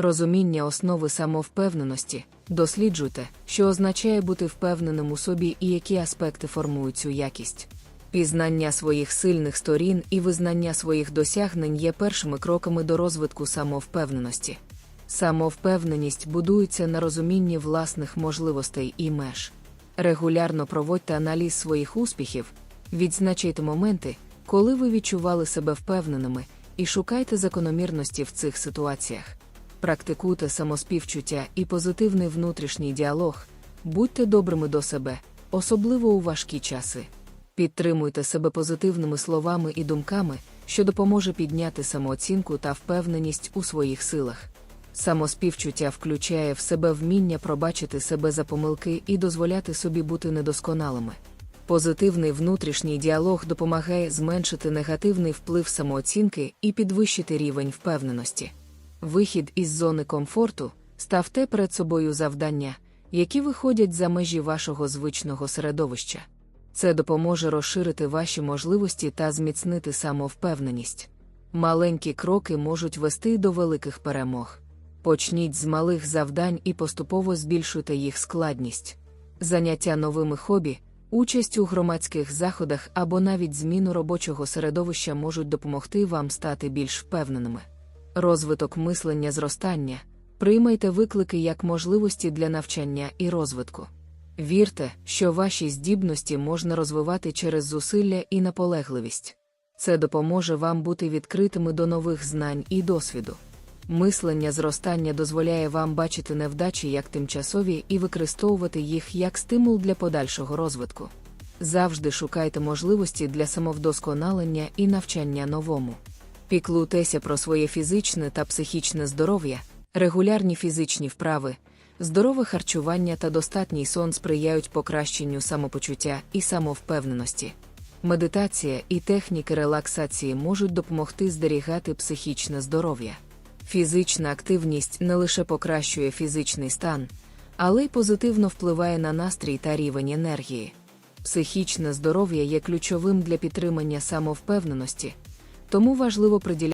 Розуміння основи самовпевненості. Досліджуйте, що означає бути впевненим у собі і які аспекти формують цю якість. Пізнання своїх сильних сторін і визнання своїх досягнень є першими кроками до розвитку самовпевненості. Самовпевненість будується на розумінні власних можливостей і меж. Регулярно проводьте аналіз своїх успіхів, відзначайте моменти, коли ви відчували себе впевненими, і шукайте закономірності в цих ситуаціях. Практикуйте самоспівчуття і позитивний внутрішній діалог, будьте добрими до себе, особливо у важкі часи. Підтримуйте себе позитивними словами і думками, що допоможе підняти самооцінку та впевненість у своїх силах. Самоспівчуття включає в себе вміння пробачити себе за помилки і дозволяти собі бути недосконалими. Позитивний внутрішній діалог допомагає зменшити негативний вплив самооцінки і підвищити рівень впевненості. Вихід із зони комфорту ставте перед собою завдання, які виходять за межі вашого звичного середовища. Це допоможе розширити ваші можливості та зміцнити самовпевненість. Маленькі кроки можуть вести до великих перемог. Почніть з малих завдань і поступово збільшуйте їх складність. Заняття новими хобі, участь у громадських заходах або навіть зміну робочого середовища можуть допомогти вам стати більш впевненими. Розвиток мислення зростання. Приймайте виклики як можливості для навчання і розвитку. Вірте, що ваші здібності можна розвивати через зусилля і наполегливість. Це допоможе вам бути відкритими до нових знань і досвіду. Мислення зростання дозволяє вам бачити невдачі як тимчасові і використовувати їх як стимул для подальшого розвитку. Завжди шукайте можливості для самовдосконалення і навчання новому. Піклуйтеся про своє фізичне та психічне здоров'я, регулярні фізичні вправи, здорове харчування та достатній сон сприяють покращенню самопочуття і самовпевненості. Медитація і техніки релаксації можуть допомогти зберігати психічне здоров'я. Фізична активність не лише покращує фізичний стан, але й позитивно впливає на настрій та рівень енергії. Психічне здоров'я є ключовим для підтримання самовпевненості, тому важливо приділяти